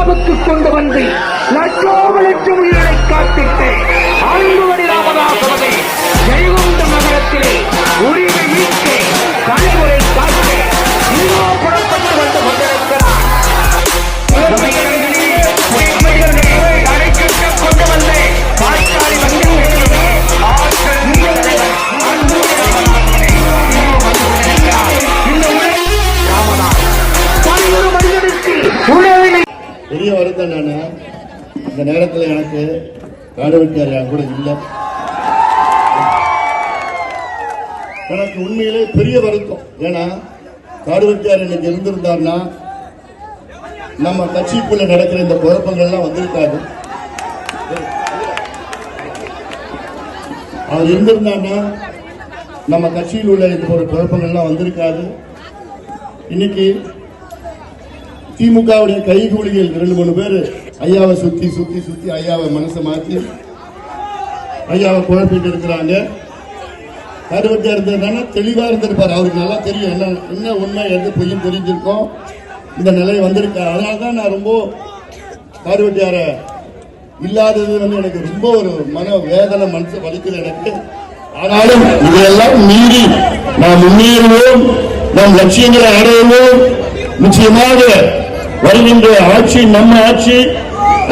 இந்தியாவுக்கு கொண்டு வந்து லட்சோப லட்சம் உயிரை காத்திட்டு ஆண்டுவடி ராமதாசவதை ஜெயகுண்ட நகரத்திலே உரிமை மீட்க கலைமுறை காக்க பெரிய வருத்தம் நான் இந்த நேரத்தில் எனக்கு காடுவெட்டியார் என் கூட இல்லை. எனக்கு உண்மையிலே பெரிய வருத்தம். ஏன்னா காடுவெட்டியார் இன்னைக்கு இருந்திருந்தார்னா நம்ம கட்சிக்குள்ள நடக்கிற இந்த குழப்பங்கள்லாம் வந்திருக்காது. அவர் இருந்திருந்தான்னா நம்ம கட்சியில் உள்ள இந்த ஒரு குழப்பங்கள்லாம் வந்திருக்காது. இன்னைக்கு திமுகவுடைய கைகூலிகள் ரெண்டு மூணு பேர் ஐயாவை சுத்தி சுத்தி சுத்தி ஐயாவை மனசை மாத்தி ஐயாவை குழப்பிட்டு இருக்கிறாங்க. கருவத்தை இருந்ததுனால தெளிவா இருந்திருப்பார். அவருக்கு நல்லா தெரியும் என்ன என்ன உண்மை எது பொய்யும் தெரிஞ்சிருக்கோம். இந்த நிலை வந்திருக்கு. அதனால தான் நான் ரொம்ப கருவட்டியார இல்லாதது வந்து எனக்கு ரொம்ப ஒரு மன வேதனை மனசு வலிக்குது எனக்கு. ஆனாலும் இதையெல்லாம் மீறி நாம் முன்னேறுவோம். நம் லட்சியங்களை அடையுவோம் நிச்சயமாக வருகின்ற ஆட்சி நம்ம ஆட்சி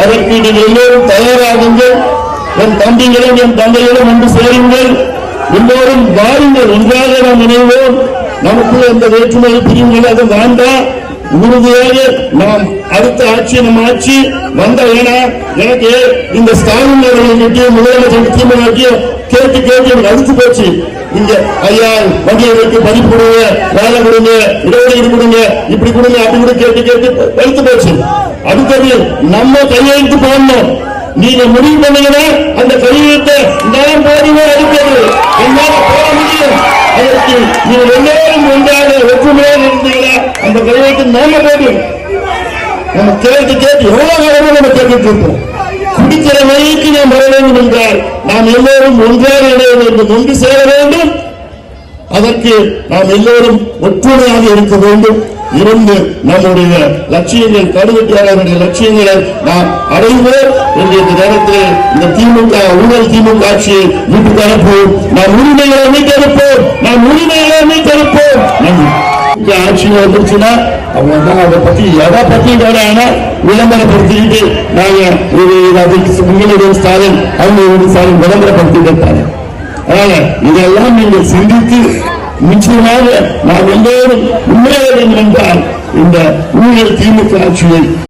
அதற்கு நீங்கள் எல்லோரும் தயாராகுங்கள். என் தம்பிகளும் என் தந்தைகளும் ஒன்று சேருங்கள். எல்லோரும் வாருங்கள். ஒன்றாக நாம் இணைவோம். நமக்கு அந்த வேற்றுமை பிரிவுகள் அது வேண்டாம் உறுதியாக நாம் அடுத்த ஆட்சி நம்ம ஆட்சி வந்த ஏன்னா எனக்கு இந்த ஸ்டாலின் அவர்கள் கிட்டே முதலமைச்சர் திமுக கேட்டு கேட்டு நடிச்சு போச்சு. இங்க ஐயா வங்கிகளுக்கு பதிப்பு கொடுங்க வேலை கொடுங்க இடஒதுக்கீடு கொடுங்க இப்படி கொடுங்க அப்படி கூட கேட்டு கேட்டு அழுத்து போச்சு. அடுத்தது நம்ம கையெழுத்து போடணும். நீங்க முடிவு பண்ணீங்கன்னா அந்த கையெழுத்தை நான் போடுவேன் அடுத்தது என்னால போட முடியும். அதற்கு நீங்கள் எல்லாரும் ஒன்றாக ஒற்றுமையாக இருந்தீங்கன்னா அந்த கையெழுத்து நாம போடும் நம்ம கேட்டு கேட்டு எவ்வளவு நேரமும் நம்ம கேட்டுட்டு இருப்போம். குடிக்கிற வழிக்கு நாம் வர வேண்டும் என்றால் நாம் எல்லோரும் ஒன்றாக இணைய வேண்டும் ஒன்று சேர வேண்டும். அதற்கு நாம் எல்லோரும் ஒற்றுமையாக இருக்க வேண்டும். இருந்து நம்முடைய லட்சியங்கள் கடுவெட்டியாளருடைய லட்சியங்களை நாம் அடைவோம் என்ற இந்த நேரத்தில் இந்த திமுக ஊழல் திமுக ஆட்சியை வீட்டுக்கு அனுப்புவோம் நாம் உரிமைகளை அமைத்து அனுப்போம் நாம் உரிமைகளை இந்த ஆட்சியில் வந்துருச்சுன்னா அவங்க தான் அதை பத்தி எதை பத்தி வேணா விளம்பரப்படுத்திக்கிட்டு நாங்க ஒரு அதுக்கு முன்னிலையில் ஸ்டாலின் அவங்க ஸ்டாலின் விளம்பரப்படுத்திட்டு இருப்பாங்க அதனால இதெல்லாம் நீங்கள் சிந்தித்து நிச்சயமாக நாம் எல்லோரும் முன்னேற வேண்டும் என்றால் இந்த ஊழல் திமுக ஆட்சியை